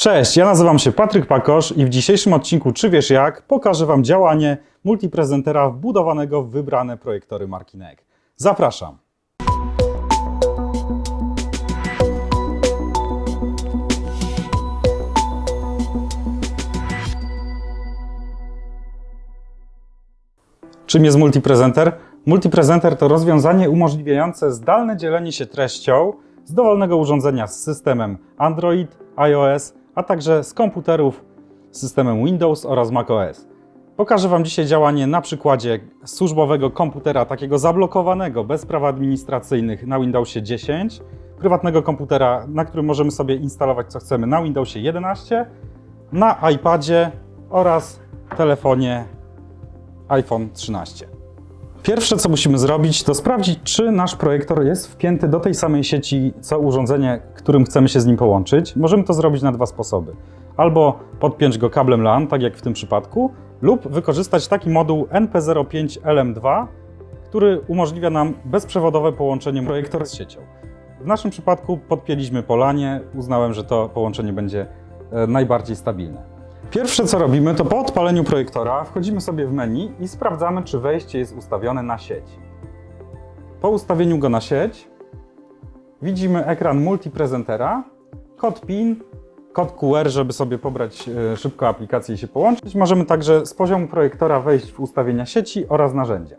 Cześć, ja nazywam się Patryk Pakosz i w dzisiejszym odcinku Czy wiesz jak pokażę Wam działanie multiprezentera wbudowanego w wybrane projektory marki NEC. Zapraszam. Czym jest multiprezenter? Multiprezenter to rozwiązanie umożliwiające zdalne dzielenie się treścią z dowolnego urządzenia z systemem Android, iOS, a także z komputerów z systemem Windows oraz macOS. Pokażę Wam dzisiaj działanie na przykładzie służbowego komputera, takiego zablokowanego, bez praw administracyjnych na Windowsie 10, prywatnego komputera, na którym możemy sobie instalować co chcemy na Windowsie 11, na iPadzie oraz telefonie iPhone 13. Pierwsze, co musimy zrobić, to sprawdzić, czy nasz projektor jest wpięty do tej samej sieci, co urządzenie, którym chcemy się z nim połączyć. Możemy to zrobić na dwa sposoby. Albo podpiąć go kablem LAN, tak jak w tym przypadku, lub wykorzystać taki moduł NP05LM2, który umożliwia nam bezprzewodowe połączenie projektora z siecią. W naszym przypadku podpięliśmy po LANie, uznałem, że to połączenie będzie e, najbardziej stabilne. Pierwsze co robimy, to po odpaleniu projektora wchodzimy sobie w menu i sprawdzamy, czy wejście jest ustawione na sieć. Po ustawieniu go na sieć widzimy ekran multiprezentera, kod PIN, kod QR, żeby sobie pobrać e, szybko aplikację i się połączyć. Możemy także z poziomu projektora wejść w ustawienia sieci oraz narzędzia.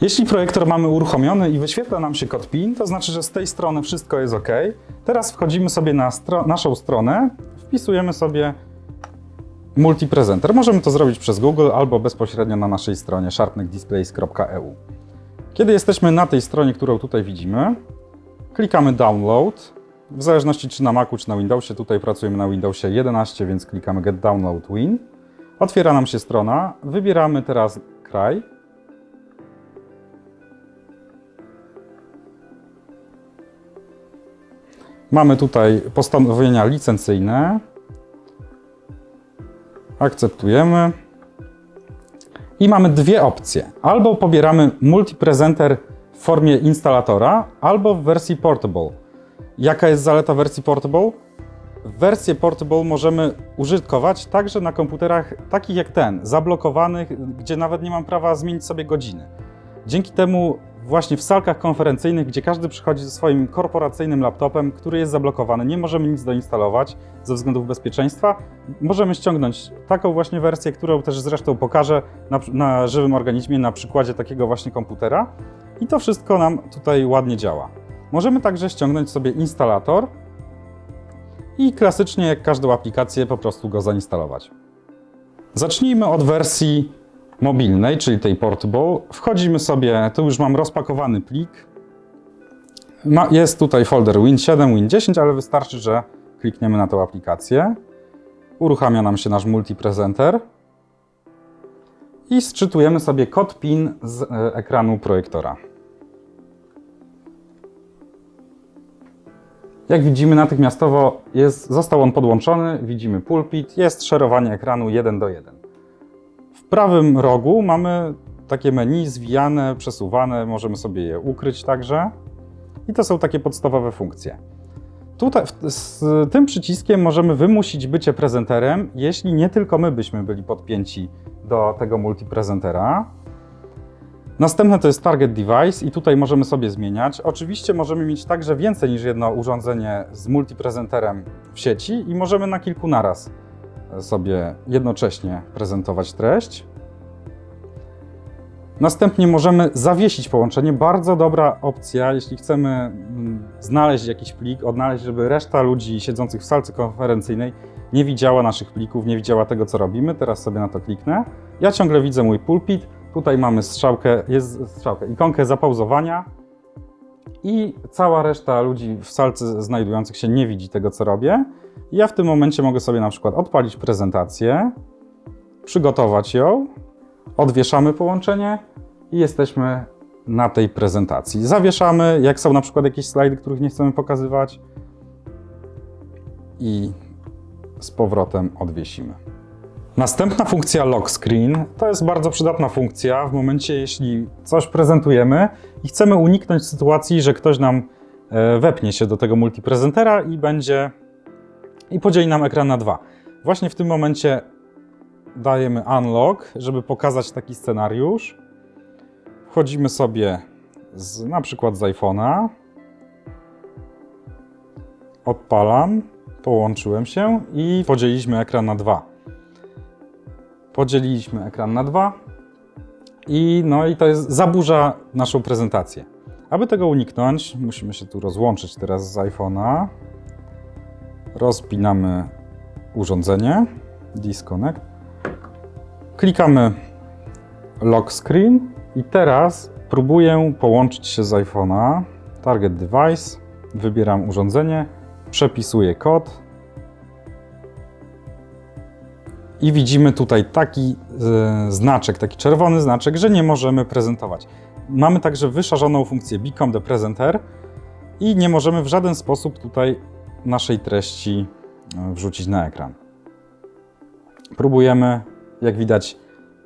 Jeśli projektor mamy uruchomiony i wyświetla nam się kod PIN, to znaczy, że z tej strony wszystko jest ok. Teraz wchodzimy sobie na stro naszą stronę, wpisujemy sobie multiprezenter. Możemy to zrobić przez Google albo bezpośrednio na naszej stronie sharpneckdisplays.eu. Kiedy jesteśmy na tej stronie, którą tutaj widzimy, klikamy download. W zależności czy na Macu, czy na Windowsie, tutaj pracujemy na Windowsie 11, więc klikamy get download win. Otwiera nam się strona, wybieramy teraz kraj. Mamy tutaj postanowienia licencyjne, Akceptujemy. I mamy dwie opcje. Albo pobieramy multiprezenter w formie instalatora, albo w wersji portable. Jaka jest zaleta wersji portable? Wersję portable możemy użytkować także na komputerach takich jak ten, zablokowanych, gdzie nawet nie mam prawa zmienić sobie godziny. Dzięki temu właśnie w salkach konferencyjnych, gdzie każdy przychodzi ze swoim korporacyjnym laptopem, który jest zablokowany, nie możemy nic doinstalować ze względów bezpieczeństwa, możemy ściągnąć taką właśnie wersję, którą też zresztą pokażę na, na żywym organizmie na przykładzie takiego właśnie komputera i to wszystko nam tutaj ładnie działa. Możemy także ściągnąć sobie instalator i klasycznie jak każdą aplikację po prostu go zainstalować. Zacznijmy od wersji mobilnej, czyli tej portable. Wchodzimy sobie, tu już mam rozpakowany plik. Ma, jest tutaj folder Win7, Win10, ale wystarczy, że klikniemy na tą aplikację. Uruchamia nam się nasz multiprezenter i sczytujemy sobie kod PIN z e, ekranu projektora. Jak widzimy, natychmiastowo jest, został on podłączony, widzimy pulpit, jest szerowanie ekranu 1 do 1. W prawym rogu mamy takie menu zwijane, przesuwane, możemy sobie je ukryć także. I to są takie podstawowe funkcje. Tutaj z tym przyciskiem możemy wymusić bycie prezenterem, jeśli nie tylko my byśmy byli podpięci do tego multiprezentera. Następne to jest target device i tutaj możemy sobie zmieniać. Oczywiście możemy mieć także więcej niż jedno urządzenie z multiprezenterem w sieci i możemy na kilku naraz sobie jednocześnie prezentować treść. Następnie możemy zawiesić połączenie. Bardzo dobra opcja, jeśli chcemy mm, znaleźć jakiś plik, odnaleźć, żeby reszta ludzi siedzących w salce konferencyjnej nie widziała naszych plików, nie widziała tego, co robimy. Teraz sobie na to kliknę. Ja ciągle widzę mój pulpit. Tutaj mamy strzałkę, jest strzałkę, ikonkę zapauzowania i cała reszta ludzi w salce znajdujących się nie widzi tego, co robię. Ja w tym momencie mogę sobie na przykład odpalić prezentację, przygotować ją, odwieszamy połączenie i jesteśmy na tej prezentacji. Zawieszamy, jak są na przykład jakieś slajdy, których nie chcemy pokazywać i z powrotem odwiesimy. Następna funkcja lock screen to jest bardzo przydatna funkcja w momencie, jeśli coś prezentujemy i chcemy uniknąć sytuacji, że ktoś nam e, wepnie się do tego multiprezentera i będzie i podzieli nam ekran na dwa. Właśnie w tym momencie dajemy unlock, żeby pokazać taki scenariusz. Wchodzimy sobie z, na przykład z iPhone'a. Odpalam, połączyłem się i podzieliliśmy ekran na dwa. Podzieliliśmy ekran na dwa i no i to jest, zaburza naszą prezentację. Aby tego uniknąć, musimy się tu rozłączyć teraz z iPhone'a. Rozpinamy urządzenie, disconnect. Klikamy lock screen i teraz próbuję połączyć się z iPhone'a. Target device, wybieram urządzenie, przepisuję kod. I widzimy tutaj taki e, znaczek, taki czerwony znaczek, że nie możemy prezentować. Mamy także wyszarzoną funkcję Become the Presenter i nie możemy w żaden sposób tutaj naszej treści e, wrzucić na ekran. Próbujemy, jak widać,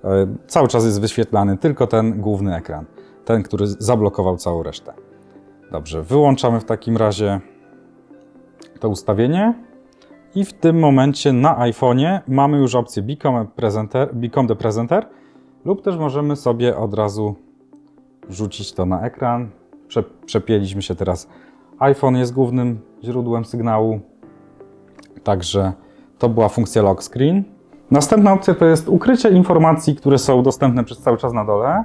e, cały czas jest wyświetlany tylko ten główny ekran, ten, który zablokował całą resztę. Dobrze, wyłączamy w takim razie to ustawienie i w tym momencie na iPhone'ie mamy już opcję Become, presenter, Become the Presenter lub też możemy sobie od razu wrzucić to na ekran. Prze, przepięliśmy się teraz. iPhone jest głównym źródłem sygnału, także to była funkcja lock screen. Następna opcja to jest ukrycie informacji, które są dostępne przez cały czas na dole.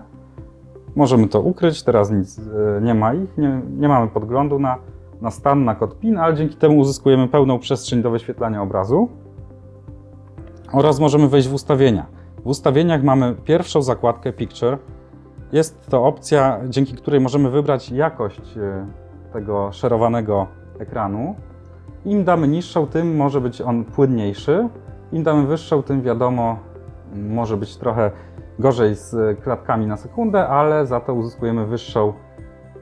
Możemy to ukryć, teraz nic e, nie ma ich, nie, nie mamy podglądu na, na stan, na kod PIN, ale dzięki temu uzyskujemy pełną przestrzeń do wyświetlania obrazu. Oraz możemy wejść w ustawienia. W ustawieniach mamy pierwszą zakładkę Picture. Jest to opcja, dzięki której możemy wybrać jakość e, tego szerowanego ekranu. Im damy niższą, tym może być on płynniejszy. Im damy wyższą, tym wiadomo, może być trochę gorzej z klatkami na sekundę, ale za to uzyskujemy wyższą,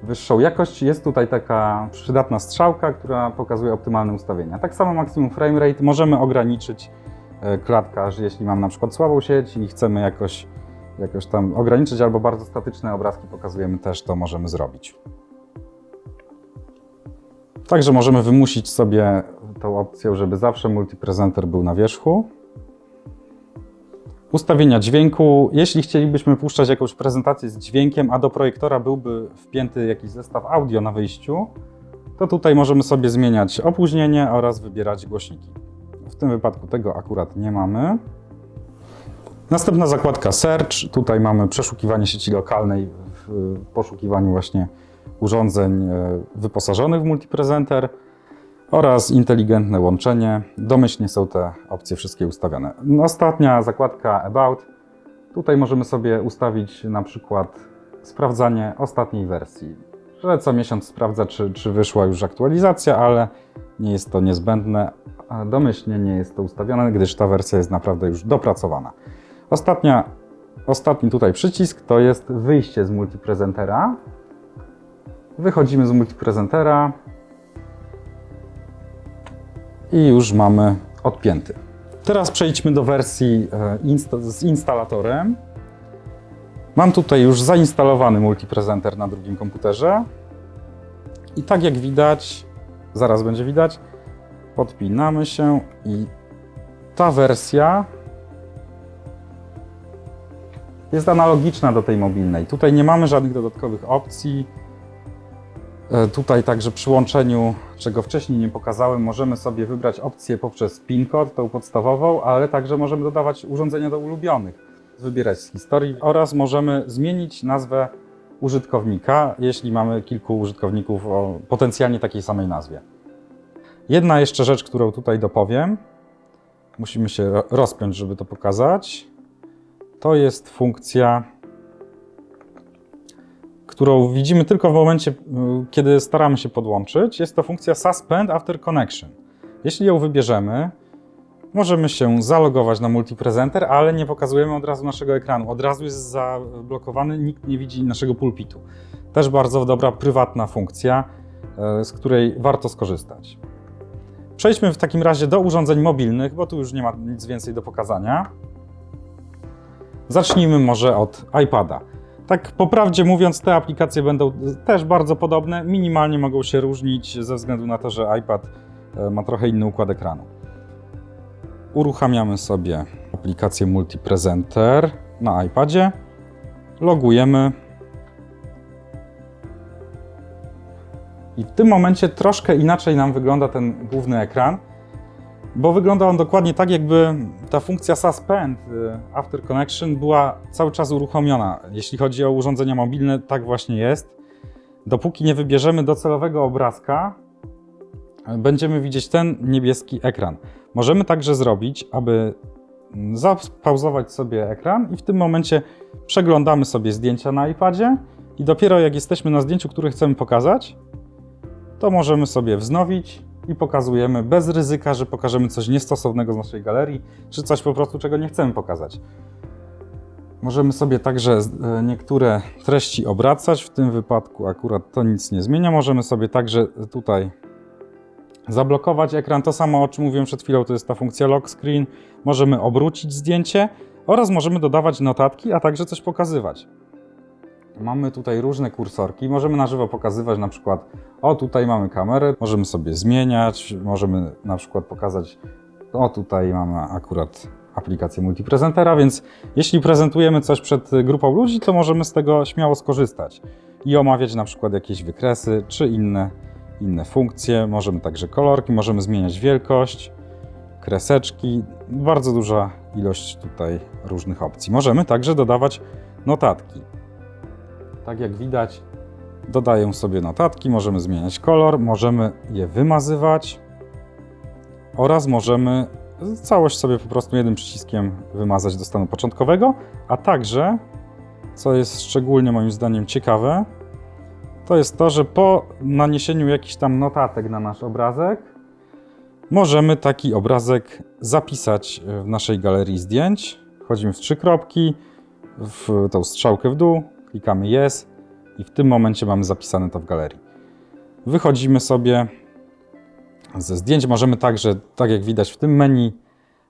wyższą jakość. Jest tutaj taka przydatna strzałka, która pokazuje optymalne ustawienia. Tak samo maksimum frame rate możemy ograniczyć e, klatkarz, jeśli mam na przykład słabą sieć i chcemy jakoś, jakoś tam ograniczyć albo bardzo statyczne obrazki pokazujemy też, to możemy zrobić. Także możemy wymusić sobie tą opcją, żeby zawsze multiprezenter był na wierzchu. Ustawienia dźwięku. Jeśli chcielibyśmy puszczać jakąś prezentację z dźwiękiem, a do projektora byłby wpięty jakiś zestaw audio na wyjściu, to tutaj możemy sobie zmieniać opóźnienie oraz wybierać głośniki. W tym wypadku tego akurat nie mamy. Następna zakładka Search. Tutaj mamy przeszukiwanie sieci lokalnej w poszukiwaniu właśnie urządzeń e, wyposażonych w multiprezenter oraz inteligentne łączenie. Domyślnie są te opcje wszystkie ustawione. Ostatnia zakładka About. Tutaj możemy sobie ustawić na przykład sprawdzanie ostatniej wersji, że co miesiąc sprawdza, czy, czy wyszła już aktualizacja, ale nie jest to niezbędne. Domyślnie nie jest to ustawione, gdyż ta wersja jest naprawdę już dopracowana. Ostatnia, ostatni tutaj przycisk to jest wyjście z multiprezentera. Wychodzimy z multiprezentera i już mamy odpięty. Teraz przejdźmy do wersji e, insta z instalatorem. Mam tutaj już zainstalowany multiprezenter na drugim komputerze. I tak jak widać, zaraz będzie widać, podpinamy się i ta wersja jest analogiczna do tej mobilnej. Tutaj nie mamy żadnych dodatkowych opcji. E, Tutaj także przy łączeniu, czego wcześniej nie pokazałem, możemy sobie wybrać opcję poprzez PIN kod, tą podstawową, ale także możemy dodawać urządzenia do ulubionych, wybierać z historii oraz możemy zmienić nazwę użytkownika, jeśli mamy kilku użytkowników o potencjalnie takiej samej nazwie. Jedna jeszcze rzecz, którą tutaj dopowiem, musimy się ro- rozpiąć, żeby to pokazać, to jest funkcja którą widzimy tylko w momencie, y, kiedy staramy się podłączyć. Jest to funkcja Suspend After Connection. Jeśli ją wybierzemy, możemy się zalogować na multiprezenter, ale nie pokazujemy od razu naszego ekranu. Od razu jest zablokowany, nikt nie widzi naszego pulpitu. Też bardzo dobra, prywatna funkcja, y, z której warto skorzystać. Przejdźmy w takim razie do urządzeń mobilnych, bo tu już nie ma nic więcej do pokazania. Zacznijmy może od iPada. Tak po prawdzie mówiąc, te aplikacje będą też bardzo podobne, minimalnie mogą się różnić ze względu na to, że iPad e, ma trochę inny układ ekranu. Uruchamiamy sobie aplikację Multipresenter na iPadzie. Logujemy. I w tym momencie troszkę inaczej nam wygląda ten główny ekran, bo wygląda on dokładnie tak, jakby ta funkcja Suspend y, After Connection była cały czas uruchomiona. Jeśli chodzi o urządzenia mobilne, tak właśnie jest. Dopóki nie wybierzemy docelowego obrazka, będziemy widzieć ten niebieski ekran. Możemy także zrobić, aby zapauzować sobie ekran i w tym momencie przeglądamy sobie zdjęcia na iPadzie i dopiero jak jesteśmy na zdjęciu, które chcemy pokazać, to możemy sobie wznowić i pokazujemy bez ryzyka, że pokażemy coś niestosownego z naszej galerii, czy coś po prostu, czego nie chcemy pokazać. Możemy sobie także e, niektóre treści obracać, w tym wypadku akurat to nic nie zmienia. Możemy sobie także tutaj zablokować ekran. To samo, o czym mówiłem przed chwilą, to jest ta funkcja lock screen. Możemy obrócić zdjęcie oraz możemy dodawać notatki, a także coś pokazywać. Mamy tutaj różne kursorki. Możemy na żywo pokazywać na przykład, o tutaj mamy kamerę, możemy sobie zmieniać, możemy na przykład pokazać, o tutaj mamy akurat aplikację multiprezentera, więc jeśli prezentujemy coś przed grupą ludzi, to możemy z tego śmiało skorzystać i omawiać na przykład jakieś wykresy czy inne, inne funkcje. Możemy także kolorki, możemy zmieniać wielkość, kreseczki, bardzo duża ilość tutaj różnych opcji. Możemy także dodawać notatki. Tak jak widać, dodaję sobie notatki, możemy zmieniać kolor, możemy je wymazywać oraz możemy całość sobie po prostu jednym przyciskiem wymazać do stanu początkowego, a także, co jest szczególnie moim zdaniem ciekawe, to jest to, że po naniesieniu jakichś tam notatek na nasz obrazek, możemy taki obrazek zapisać w naszej galerii zdjęć. Wchodzimy w trzy kropki, w tą strzałkę w dół, klikamy Yes i w tym momencie mamy zapisane to w galerii. Wychodzimy sobie ze zdjęć. Możemy także, tak jak widać w tym menu,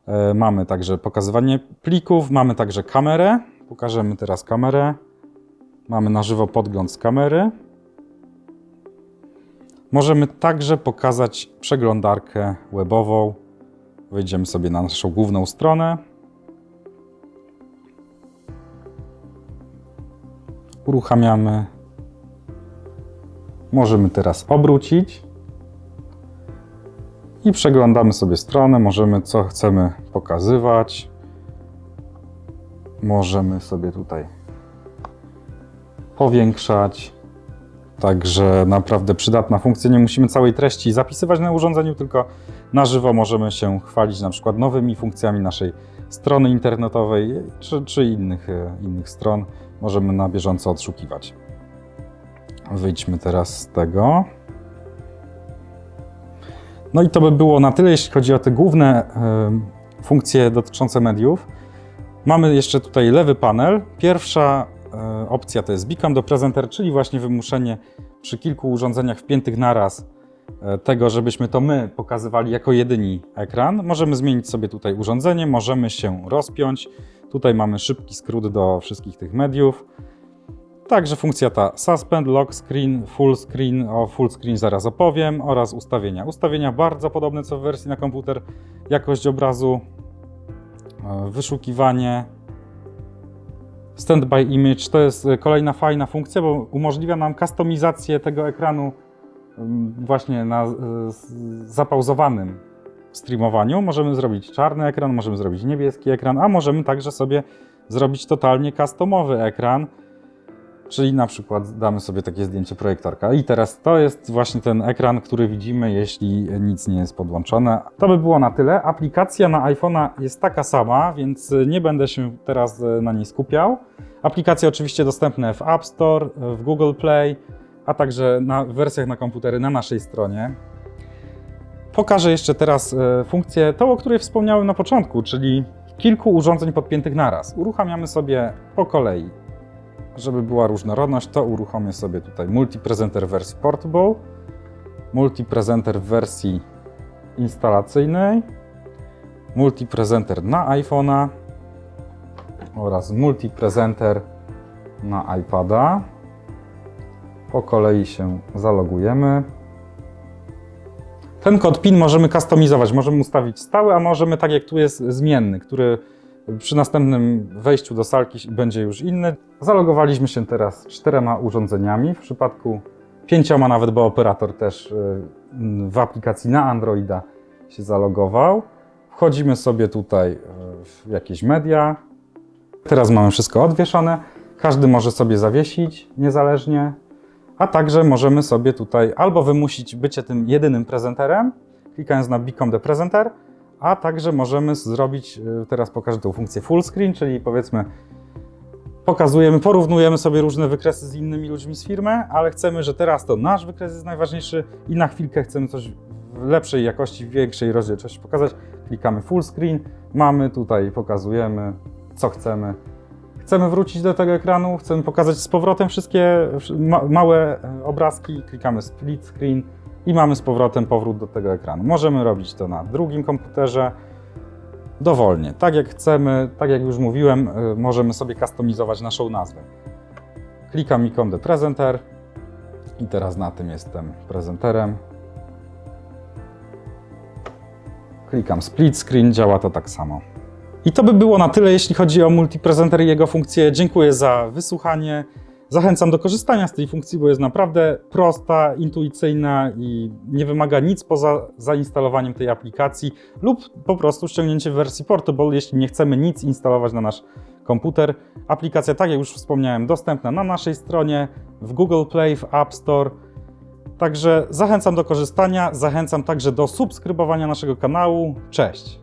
e, mamy także pokazywanie plików, mamy także kamerę. Pokażemy teraz kamerę. Mamy na żywo podgląd z kamery. Możemy także pokazać przeglądarkę webową. Wejdziemy sobie na naszą główną stronę. Uruchamiamy. Możemy teraz obrócić i przeglądamy sobie stronę. Możemy co chcemy pokazywać. Możemy sobie tutaj powiększać. Także naprawdę przydatna funkcja. Nie musimy całej treści zapisywać na urządzeniu, tylko na żywo możemy się chwalić na przykład nowymi funkcjami naszej strony internetowej czy, czy innych, e, innych stron. Możemy na bieżąco odszukiwać. Wyjdźmy teraz z tego. No i to by było na tyle, jeśli chodzi o te główne y, funkcje dotyczące mediów. Mamy jeszcze tutaj lewy panel. Pierwsza y, opcja to jest Beacon do Presenter, czyli właśnie wymuszenie przy kilku urządzeniach wpiętych naraz tego, żebyśmy to my pokazywali jako jedyni ekran. Możemy zmienić sobie tutaj urządzenie, możemy się rozpiąć. Tutaj mamy szybki skrót do wszystkich tych mediów. Także funkcja ta Suspend, Lock Screen, Full Screen, o Full Screen zaraz opowiem, oraz ustawienia. Ustawienia bardzo podobne co w wersji na komputer, jakość obrazu, e, wyszukiwanie, Standby Image to jest kolejna fajna funkcja, bo umożliwia nam kustomizację tego ekranu właśnie na zapauzowanym streamowaniu. Możemy zrobić czarny ekran, możemy zrobić niebieski ekran, a możemy także sobie zrobić totalnie customowy ekran, Czyli na przykład damy sobie takie zdjęcie projektorka. I teraz to jest właśnie ten ekran, który widzimy, jeśli nic nie jest podłączone. To by było na tyle. Aplikacja na iPhone'a jest taka sama, więc nie będę się teraz na niej skupiał. Aplikacje oczywiście dostępne w App Store, w Google Play, a także na wersjach na komputery na naszej stronie. Pokażę jeszcze teraz e, funkcję, tą o której wspomniałem na początku, czyli kilku urządzeń podpiętych naraz. Uruchamiamy sobie po kolei żeby była różnorodność, to uruchomię sobie tutaj multiprezenter w wersji Portable, multiprezenter w wersji instalacyjnej, multiprezenter na iPhone'a oraz multiprezenter na iPada. Po kolei się zalogujemy. Ten kod PIN możemy kustomizować, możemy ustawić stały, a możemy tak jak tu jest zmienny, który przy następnym wejściu do salki będzie już inny. Zalogowaliśmy się teraz czterema urządzeniami, w przypadku pięcioma nawet, bo operator też y, w aplikacji na Androida się zalogował. Wchodzimy sobie tutaj y, w jakieś media. Teraz mamy wszystko odwieszone. Każdy może sobie zawiesić niezależnie, a także możemy sobie tutaj albo wymusić bycie tym jedynym prezenterem, klikając na Become the Presenter, a także możemy zrobić, y, teraz pokażę tą funkcję full screen, czyli powiedzmy pokazujemy, porównujemy sobie różne wykresy z innymi ludźmi z firmy, ale chcemy, że teraz to nasz wykres jest najważniejszy i na chwilkę chcemy coś w lepszej jakości, w większej rozdzielczości pokazać. Klikamy full screen, mamy tutaj, pokazujemy co chcemy. Chcemy wrócić do tego ekranu, chcemy pokazać z powrotem wszystkie ma małe e, obrazki, klikamy split screen i mamy z powrotem powrót do tego ekranu. Możemy robić to na drugim komputerze dowolnie, tak jak chcemy, tak jak już mówiłem, y, możemy sobie kustomizować naszą nazwę. Klikam ikon The Presenter i teraz na tym jestem prezenterem. Klikam split screen, działa to tak samo. I to by było na tyle, jeśli chodzi o multiprezenter i jego funkcje. Dziękuję za wysłuchanie. Zachęcam do korzystania z tej funkcji, bo jest naprawdę prosta, intuicyjna i nie wymaga nic poza zainstalowaniem tej aplikacji lub po prostu ściągnięcie wersji Portable, jeśli nie chcemy nic instalować na nasz komputer. Aplikacja, tak jak już wspomniałem, dostępna na naszej stronie, w Google Play, w App Store. Także zachęcam do korzystania, zachęcam także do subskrybowania naszego kanału. Cześć!